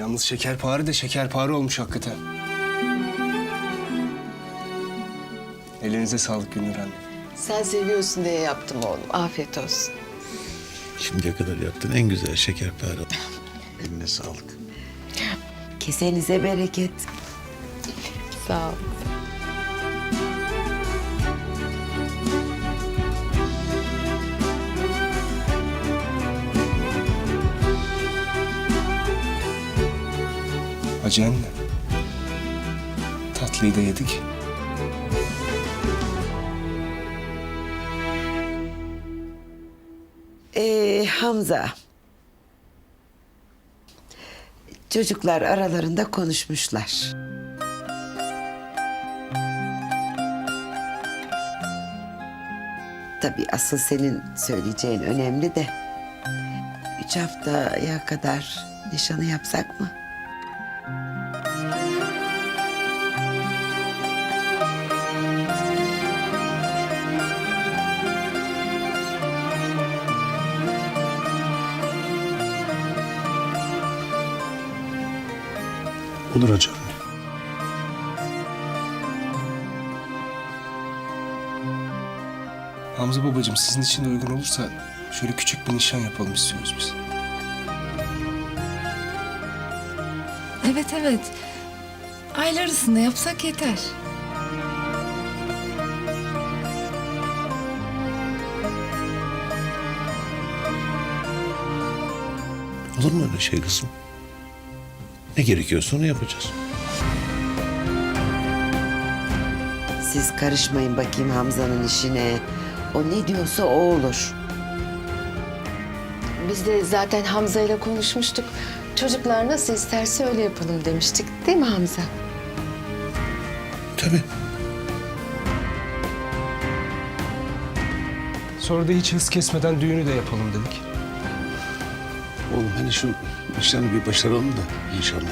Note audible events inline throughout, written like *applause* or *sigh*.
Yalnız şekerpare de şekerpare olmuş hakikaten. Ellerinize sağlık Gülnur Hanım. Sen seviyorsun diye yaptım oğlum. Afiyet olsun. Şimdiye kadar yaptığın en güzel şekerpare. *laughs* Eline sağlık. Kesenize bereket. Sağ ol. Hacı. Tatlıyı da yedik. Ee, Hamza. Çocuklar aralarında konuşmuşlar. Tabii asıl senin söyleyeceğin önemli de. Üç haftaya kadar nişanı yapsak mı? Olur hocam. Hamza babacığım sizin için de uygun olursa şöyle küçük bir nişan yapalım istiyoruz biz. Evet evet. Aylar arasında yapsak yeter. Olur mu öyle şey kızım? Ne gerekiyorsa onu yapacağız. Siz karışmayın bakayım Hamza'nın işine. O ne diyorsa o olur. Biz de zaten Hamza ile konuşmuştuk. Çocuklar nasıl isterse öyle yapalım demiştik. Değil mi Hamza? Tabii. Sonra da hiç hız kesmeden düğünü de yapalım dedik. Oğlum hani şu işlerini bir başaralım da inşallah.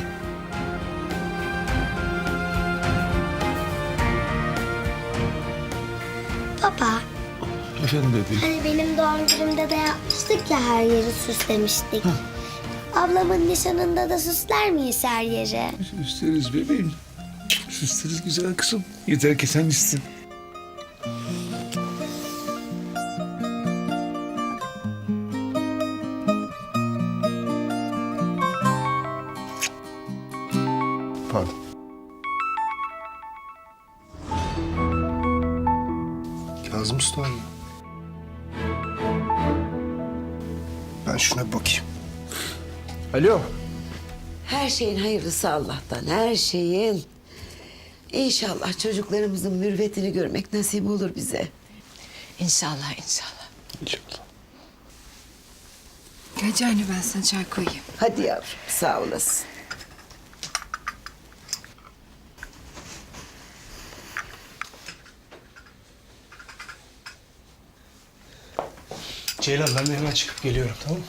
Baba, Efendim bebeğim. hani benim doğum günümde de yapmıştık ya her yeri süslemiştik. Ablamın nişanında da süsler miyiz her yeri? Süsleriz bebeğim. Süsleriz güzel kızım. Yeter ki sen istin. Pardon. Kazım Usta arıyor. Ben şuna bir bakayım. Alo. Her şeyin hayırlısı Allah'tan, her şeyin. İnşallah çocuklarımızın mürvetini görmek nasip olur bize. İnşallah inşallah. İnşallah. Hacı anne ben sana çay koyayım. Hadi yavrum, sağ olasın. Ceylan ben de hemen çıkıp geliyorum tamam mı?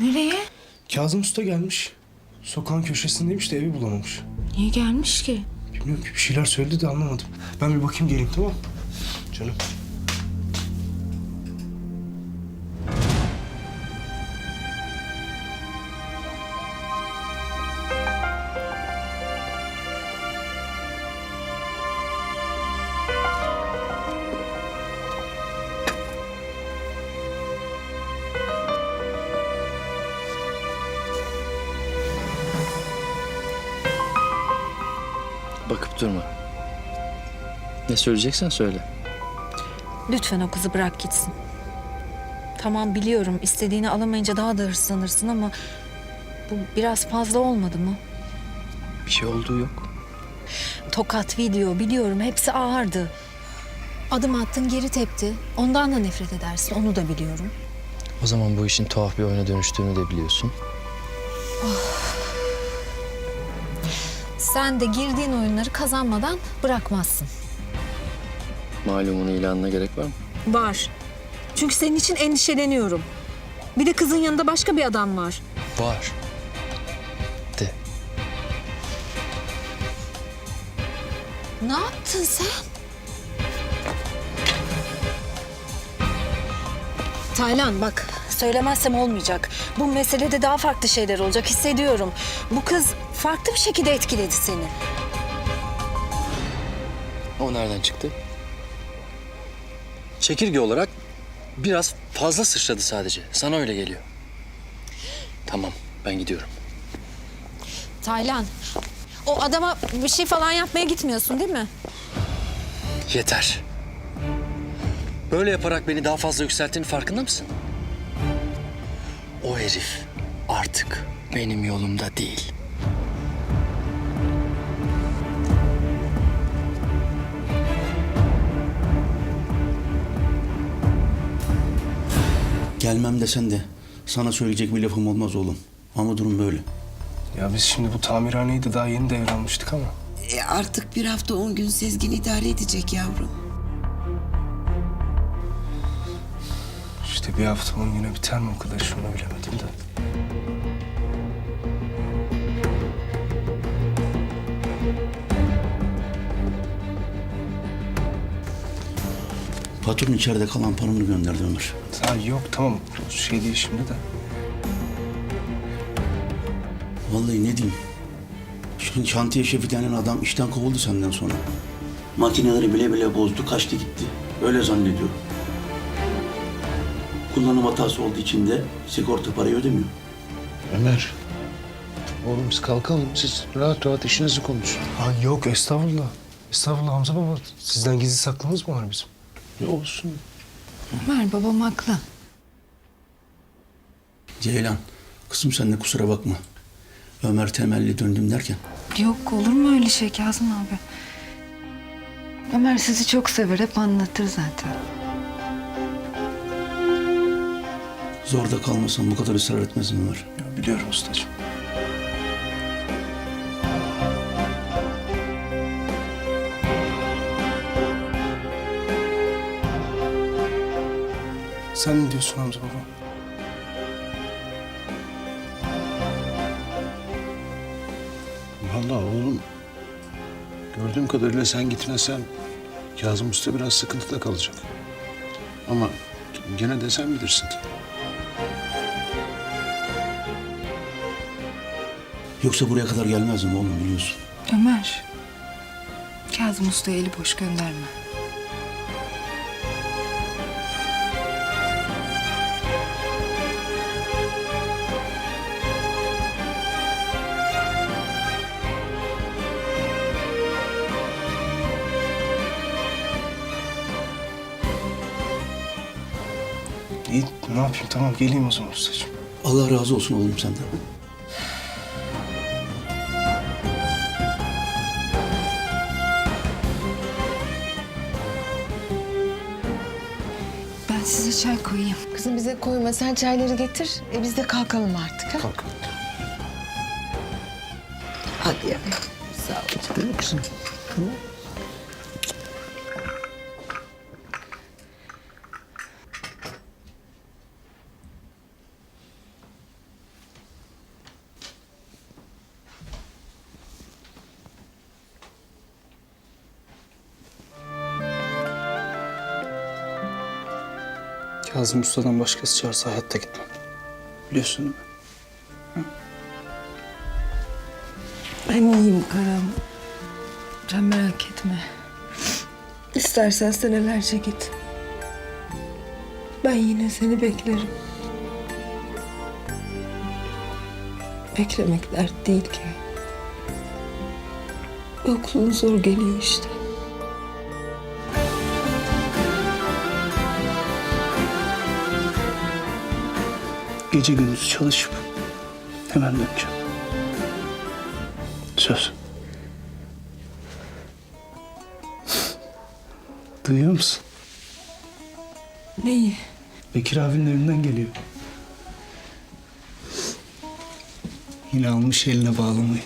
Nereye? Kazım Usta gelmiş. Sokağın köşesindeymiş de evi bulamamış. Niye gelmiş ki? Bilmiyorum ki bir şeyler söyledi de anlamadım. Ben bir bakayım geleyim tamam mı? Canım. Bakıp durma. Ne söyleyeceksen söyle. Lütfen o kızı bırak gitsin. Tamam biliyorum istediğini alamayınca daha da hırslanırsın ama bu biraz fazla olmadı mı? Bir şey olduğu yok. Tokat, video biliyorum hepsi ağırdı. Adım attın geri tepti. Ondan da nefret edersin onu da biliyorum. O zaman bu işin tuhaf bir oyuna dönüştüğünü de biliyorsun. Sen de girdiğin oyunları kazanmadan bırakmazsın. Malumun ilanına gerek var mı? Var. Çünkü senin için endişeleniyorum. Bir de kızın yanında başka bir adam var. Var. De. Ne yaptın sen? Taylan bak Söylemezsem olmayacak. Bu meselede daha farklı şeyler olacak hissediyorum. Bu kız farklı bir şekilde etkiledi seni. O nereden çıktı? Çekirge olarak biraz fazla sıçradı sadece. Sana öyle geliyor. Tamam, ben gidiyorum. Taylan, o adama bir şey falan yapmaya gitmiyorsun değil mi? Yeter. Böyle yaparak beni daha fazla yükselttiğinin farkında mısın? O herif artık benim yolumda değil. Gelmem desen de sana söyleyecek bir lafım olmaz oğlum. Ama durum böyle. Ya biz şimdi bu tamirhaneyi de daha yeni devralmıştık ama. E artık bir hafta on gün Sezgin idare edecek yavrum. İşte bir hafta on güne biter mi o kadar şunu bilemedim de. Patron içeride kalan paramı gönderdi Ömer. Ha yok tamam şey değil şimdi de. Vallahi ne diyeyim. Şu şantiye şefi denen adam işten kovuldu senden sonra. Makineleri bile bile bozdu, kaçtı gitti. Öyle zannediyorum. Kullanım hatası olduğu için de sigorta parayı ödemiyor. Ömer. Oğlum biz kalkalım. Siz rahat rahat işinizi konuşun. Ha yok estağfurullah. Estağfurullah Hamza baba. Sizden gizli saklımız mı var bizim? Ne olsun? Ömer babam haklı. Ceylan, kızım sen de kusura bakma. Ömer temelli döndüm derken. Yok olur mu öyle şey Kazım abi? Ömer sizi çok sever hep anlatır zaten. Zorda kalmasam bu kadar ısrar etmezdim Ömer. Ya biliyorum ustacığım. Sen ne diyorsun Hamza baba? Vallahi oğlum. Gördüğüm kadarıyla sen gitmezsen Kazım Usta biraz sıkıntıda kalacak. Ama gene de sen bilirsin. Yoksa buraya kadar gelmezdim oğlum biliyorsun. Ömer. Kazım Usta'yı eli boş gönderme. İyi ne yapayım tamam geleyim o zaman ustacığım. Allah razı olsun oğlum senden. Size çay koyayım. Kızım bize koyma sen çayları getir. E biz de kalkalım artık ha. Kalk. Hadi yavrum. Sağ ol. Değil mi kızım? Kazım Usta'dan başkası çağırsa hayatta gitmem. Biliyorsun değil mi? Ben iyiyim Karam. Sen merak etme. İstersen senelerce git. Ben yine seni beklerim. Beklemek dert değil ki. Yokluğun zor geliyor işte. Gece gündüz çalışıp hemen döneceğim. Söz. Duyuyor musun? Neyi? Bekir abinin evinden geliyor. Yine almış eline bağlamayı.